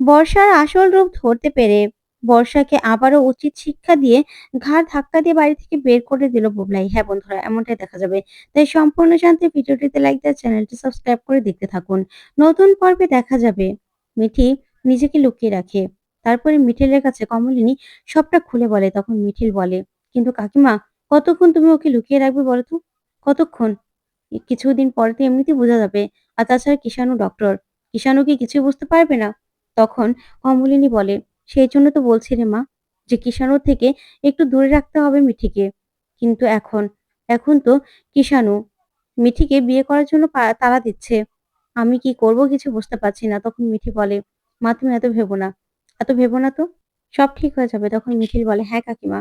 বর্ষার আসল রূপ ধরতে পেরে বর্ষাকে আবারও উচিত শিক্ষা দিয়ে ঘাড় ধাক্কা দিয়ে বাড়ি থেকে বের করে দিল বুবলাই। হ্যাঁ বন্ধুরা এমনটাই দেখা যাবে। তাই সম্পূর্ণ জানতে ভিডিওটিতে লাইক দিয়ে চ্যানেলটি সাবস্ক্রাইব করে দেখতে থাকুন। নতুন পর্বে দেখা যাবে মিঠি নিজেকে লুকিয়ে রাখে। তারপরে মিঠিলের কাছে কমলিনী সবটা খুলে বলে। তখন মিঠিল বলে, "কিন্তু কাকিমা কতক্ষণ তুমি ওকে লুকিয়ে রাখবে বলো তো? কতক্ষণ? কিছুদিন পরে তো এমনিতেই বোঝা যাবে। আর তাছাড়া কিষাণু ডক্টর। কিষাণু কি কিছুই বুঝতে পারবে না?" তখন অমলিনী বলে, "সেই জন্য তো বলছি রে মা যে কিষাণুর থেকে একটু দূরে রাখতে হবে মিঠিকে। কিন্তু এখন, এখন তো কিষাণু মিঠিকে বিয়ে করার জন্য তাড়া দিচ্ছে। আমি কি করব কিছু বুঝতে পারছি না।" তখন মিঠি বলে, "মা তুমি এত ভেবো না। এত ভেবো না তো। সব ঠিক হয়ে যাবে।" তখন মিঠিল বলে, "হ্যাঁ কাকিমা,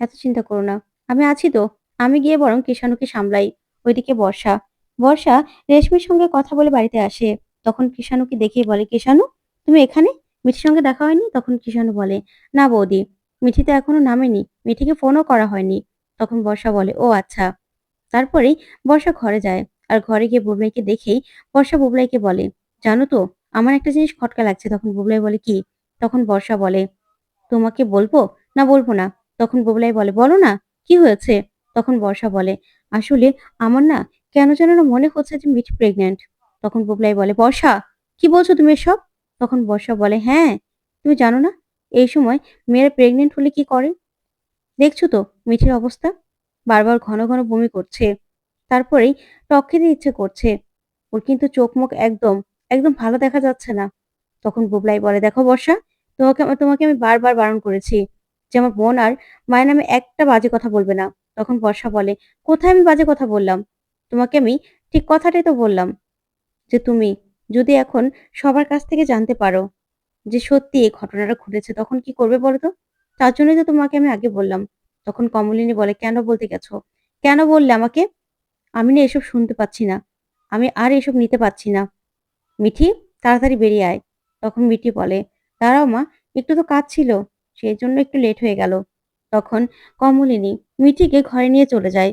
এত চিন্তা করো না। আমি আছি তো। আমি গিয়ে বরং কিষাণুকে সামলাই।" ওইদিকে বর্ষা, বর্ষা রেশমির সঙ্গে কথা বলে বাড়িতে আসে। তখন কিষাণুকে দেখেই বলে, "কিষাণু তুমি এখানে? মিঠির সঙ্গে দেখা হয়নি?" তখন কিষাণু বলে, "না বৌদি, মিঠি তো এখনও নামেনি। মিঠিকে ফোনও করা হয়নি।" তখন বর্ষা বলে, "ও আচ্ছা।" তারপরেই বর্ষা ঘরে যায়। আর ঘরে গিয়ে বুবলাইকে দেখেই বর্ষা বুবলাইকে বলে, "জানো তো আমার একটা জিনিস খটকা লাগছে।" তখন বুবলাই বলে, "কি?" তখন বর্ষা বলে, "তোমাকে বলব না বলব না?" তখন বুবলাই বলে, "বলো না, কি হয়েছে?" তখন বর্ষা বলে, "আসলে আমার না কেন যেন মনে হচ্ছে যে মিঠি প্রেগন্যান্ট।" তখন বুবলাই বলে, "বর্ষা কি বলছো তুমি এসব?" তখন বর্ষা বলে, "হ্যাঁ, তুমি জানো না এই সময় মেয়েরা প্রেগনেন্ট হলে কি করে? দেখছ তো মিঠির অবস্থা? বারবার ঘন, ঘন বমি করছে। তারপরেই টক খেতে ইচ্ছে করছে। ওর কিন্তু চোখ মুখ একদম, একদম ভালো দেখা যাচ্ছে না।" তখন বুবলাই বলে, "দেখো বর্ষা, তোমাকে তোমাকে আমি বারবার বারণ করেছি যে আমার বোন আর মায়ের নামে একটা বাজে কথা বলবে না।" তখন বর্ষা বলে, "কোথায় আমি বাজে কথা বললাম? তোমাকে আমি ঠিক কথাটাই তো বললাম যে তুমি যদি এখন সবার কাছ থেকে জানতে পারো যে সত্যি এই ঘটনাটা ঘটেছে তখন কি করবে বলো তো? তার জন্যই তো তোমাকে আমি আগে বললাম।" তখন কমলিনী বলে, "কেন বলতে গেছো? কেন বললে আমাকে? আমি না এসব শুনতে পাচ্ছি না। আমি আর এসব নিতে পারছি না। মিঠি তাড়াতাড়ি বেরিয়ে আয়।" তখন মিঠি বলে, "দাঁড়াও মা, একটু তো কাজ ছিল। সেই জন্য একটু লেট হয়ে গেল।" তখন কমলিনী মিঠিকে ঘরে নিয়ে চলে যায়।